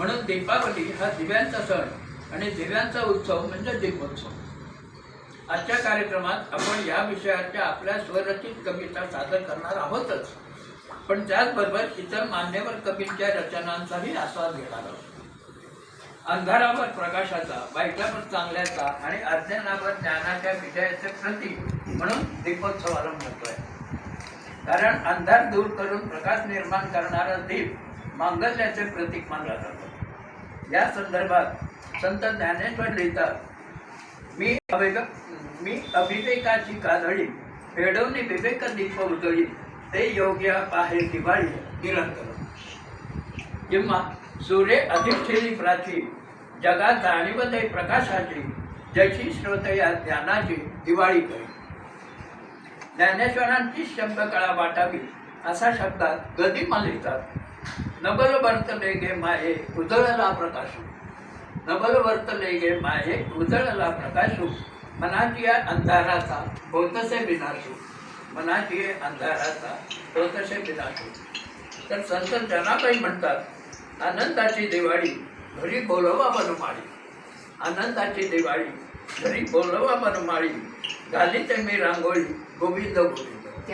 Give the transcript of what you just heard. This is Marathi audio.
म्हणून दीपावली हा दिव्यांचा सण आणि दिव्यांचा उत्सव म्हणजे दीपोत्सव. आजच्या कार्यक्रमात आपण या विषयाच्या आपल्या स्वरचित कविता सादर करणार आहोतच. पण त्याचबरोबर इतर मान्यवर कवींच्या रचनांचाही आस्वाद घेणार आहोत. अंधारावर प्रकाशाचा वाईटावर चांगल्याचा आणि अज्ञानावर ज्ञानाच्या विजयाचे प्रतीक म्हणून दीपोत्सवाला म्हणतोय कारण अंधार दूर करून प्रकाश निर्माण करणारा दीप मांगल्याचे प्रतीक मानला जातो. या संदर्भात संत ज्ञानेश्वर लिहितात मी अविवेक मी अभिवेकाची काजळी फेडवणी विवेक दीप उजळी ते योग्य पाहे दिवाळी निरंतर. किंवा सूर्य अधिष्ठिली प्राची जगात जाणीव प्रकाशाची जशी श्रोत या ज्ञानाची दिवाळी करी. ज्ञानेश्वरांची शब्द कळा वाटावी असा शब्दात गदी लिहितात नबल वर्तले गे माये उजळला प्रकाशू नबल वर्तले गे माये उजळला प्रकाशू मनाची अंधाराचा होतसे विनाशू मनाची अंधाराचा होतसे विनाशू तर संत जनाबाई म्हणतात आनंदाची दिवाळी घरी बोलवा बनमाळी आनंदाची दिवाळी घरी बोलवा बनमाळी घाली ते मी रांगोळी गोविंद गोविंद